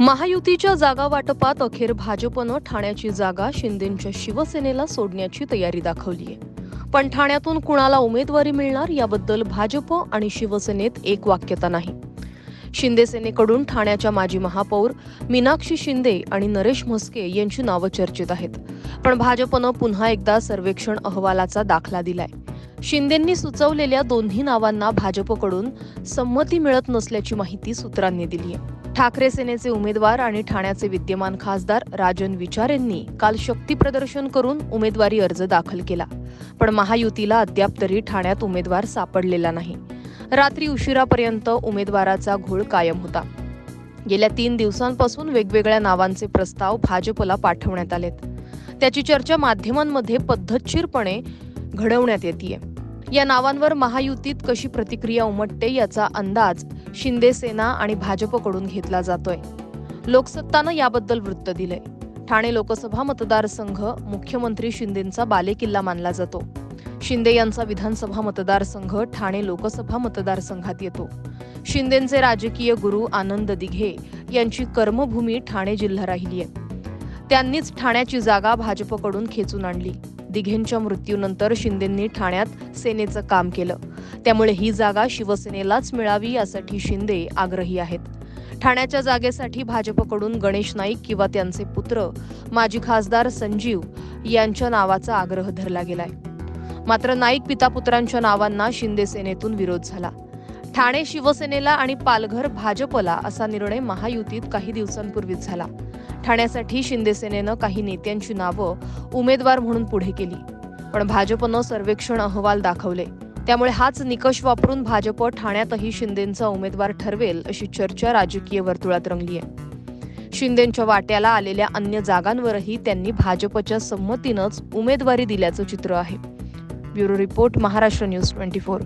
महायुतीच्या जागा वाटपात अखेर भाजपनं ठाण्याची जागा शिंदेंच्या शिवसेनेला सोडण्याची तयारी दाखवली आहे पण ठाण्यातून कुणाला उमेदवारी मिळणार याबद्दल भाजप आणि शिवसेनेत एक वाक्यता नाही. शिंदे सेनेकडून ठाण्याच्या माजी महापौर मीनाक्षी शिंदे आणि नरेश म्हस्के यांची नावं चर्चेत आहेत. पण भाजपनं पुन्हा एकदा सर्वेक्षण अहवालाचा दाखला दिलाय. शिंदेंनी सुचवलेल्या दोन्ही नावांना भाजपकडून संमती मिळत नसल्याची माहिती सूत्रांनी दिली आहे ठाकरे सेनेचे उमेदवार आणि ठाण्याचे विद्यमान खासदार राजन विचार यांनी काल शक्ती प्रदर्शन करून उमेदवारी अर्ज दाखल केला. पण महायुतीला अद्याप तरी ठाण्यात उमेदवार सापडलेला नाही. रात्री उशिरापर्यंत उमेदवाराचा घोळ कायम होता. गेल्या तीन दिवसांपासून वेगवेगळ्या नावांचे प्रस्ताव भाजपला पाठवण्यात आलेत. त्याची चर्चा माध्यमांमध्ये पद्धतशीरपणे घडवण्यात येते या नावांवर महायुतीत कशी प्रतिक्रिया उमटते याचा अंदाज शिंदे सेना आणि भाजपकडून घेतला जातोय. लोकसत्तानं याबद्दल वृत्त दिलंय. ठाणे लोकसभा मतदारसंघ मुख्यमंत्री शिंदेंचा बालेकिल्ला मानला जातो. शिंदे यांचा विधानसभा मतदारसंघ ठाणे लोकसभा मतदारसंघात येतो. शिंदेंचे राजकीय गुरु आनंद दिघे यांची कर्मभूमी ठाणे जिल्हा राहिली आहे त्यांनीच ठाण्याची जागा भाजपकडून खेचून आणली. दिघेंच्या मृत्यूनंतर शिंदेंनी ठाण्यात सेनेचं काम केलं. त्यामुळे ही जागा शिवसेनेलाच मिळावी यासाठी शिंदे आग्रही आहेत. ठाण्याच्या जागेसाठी भाजपकडून गणेश नाईक किंवा त्यांचे पुत्र माजी खासदार संजीव यांच्या नावाचा आग्रह धरला गेलाय. मात्र नाईक पितापुत्रांच्या नावांना शिंदे सेनेतून विरोध झाला. ठाणे शिवसेनेला आणि पालघर भाजपला असा निर्णय महायुतीत काही दिवसांपूर्वीच झाला. ठाण्यासाठी शिंदेसेनेनं काही नेत्यांची नावं उमेदवार म्हणून पुढे केली. पण भाजपनं सर्वेक्षण अहवाल दाखवले. त्यामुळे हाच निकष वापरून भाजप ठाण्यातही शिंदेंचा उमेदवार ठरवेल अशी चर्चा राजकीय वर्तुळात रंगली आहे शिंदेंच्या वाट्याला आलेल्या अन्य जागांवरही त्यांनी भाजपच्या संमतीनंच उमेदवारी दिल्याचं चित्र आहे. Bureau report Maharashtra news twenty four.